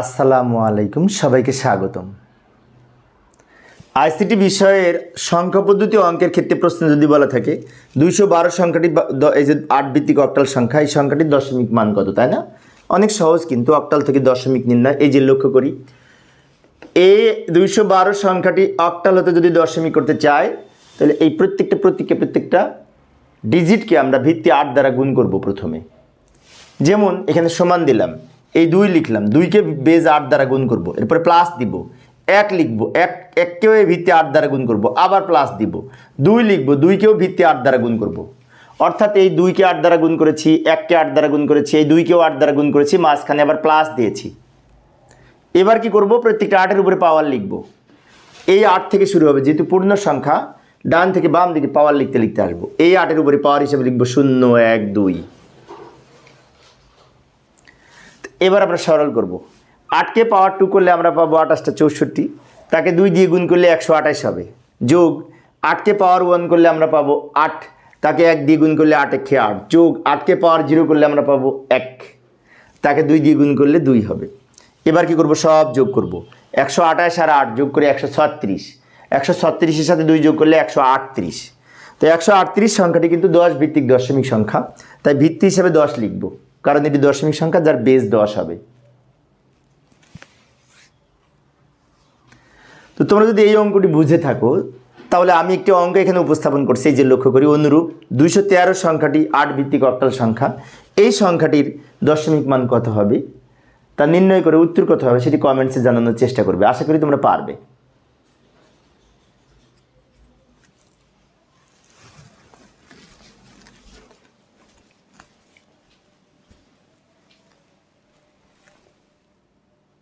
আসসালামু আলাইকুম, সবাইকে স্বাগতম। আইসিটি বিষয়ের সংখ্যা পদ্ধতি অঙ্কের ক্ষেত্রে প্রশ্ন যদি বলা থাকে, দুইশো বারো সংখ্যাটি এই যে আট ভিত্তিক অক্টাল সংখ্যা, এই সংখ্যাটির দশমিক মান কত, তাই না? অনেক সহজ কিন্তু অক্টাল থেকে দশমিক নির্ণয়, এই যে লক্ষ্য করি। এ দুইশো বারো সংখ্যাটি অক্টাল হতে যদি দশমিক করতে চায়, তাহলে এই প্রত্যেকটা প্রত্যেকটা প্রত্যেকটা ডিজিটকে আমরা ভিত্তি আট দ্বারা গুণ করব প্রথমে। যেমন এখানে সমান দিলাম এই দুই লিখলাম, দুইকে বেজ আট দ্বারা গুণ করব, এরপরে প্লাস দিব। এক লিখব, এক, এককেও এই ভিত্তি আট দ্বারা গুণ করব, আবার প্লাস দিব। দুই লিখব, দুইকেও ভিত্তি আট দ্বারা গুণ করব। অর্থাৎ এই দুইকে আট দ্বারা গুণ করেছি, এককে আট দ্বারা গুণ করেছি, এই দুইকেও আট দ্বারা গুণ করেছি, মাঝখানে আবার প্লাস দিয়েছি। এবার কি করব? প্রত্যেকটা আটের উপরে পাওয়ার লিখব। এই আট থেকে শুরু হবে, যেহেতু পূর্ণ সংখ্যা, ডান থেকে বাম দিকে পাওয়ার লিখতে লিখতে আসব। এই আটের উপরে পাওয়ার হিসেবে লিখব শূন্য, এক, দুই। এবার আমরা সরল করব। আটকে পাওয়ার টু করলে আমরা পাবো আঠাশটা চৌষট্টি। তাকে দুই দিয়ে গুণ করলে একশো আঠাশ হবে। যোগ আটকে পাওয়ার ওয়ান করলে আমরা পাবো আট। তাকে এক দিয়ে গুণ করলে আট, একে আট। যোগ আটকে পাওয়ার জিরো করলে আমরা পাবো এক। তাকে দুই দিয়ে গুণ করলে দুই হবে। এবার কি করব? সব যোগ করব। একশো আঠাশ আর আট যোগ করে একশো ছত্রিশ। একশো ছত্রিশের সাথে দুই যোগ করলে একশো আটত্রিশ। তো একশো আটত্রিশ সংখ্যাটি কিন্তু দশ ভিত্তিক দশমিক সংখ্যা। তাই ভিত্তি হিসেবে দশ লিখব। কারণ এটি দশমিক সংখ্যা যার বেস দশ হবে। তো তোমরা যদি এই অঙ্কটি বুঝে থাকো, তাহলে আমি একটি অঙ্ক এখানে উপস্থাপন করছি যে লক্ষ্য করি, অনুরূপ দুইশো তেরো সংখ্যাটি আট ভিত্তিক অক্টাল সংখ্যা। এই সংখ্যাটির দশমিক মান কত হবে? তা নির্ণয় করে উত্তর কত হবে সেটি কমেন্টসে জানানোর চেষ্টা করবে। আশা করি তোমরা পারবে।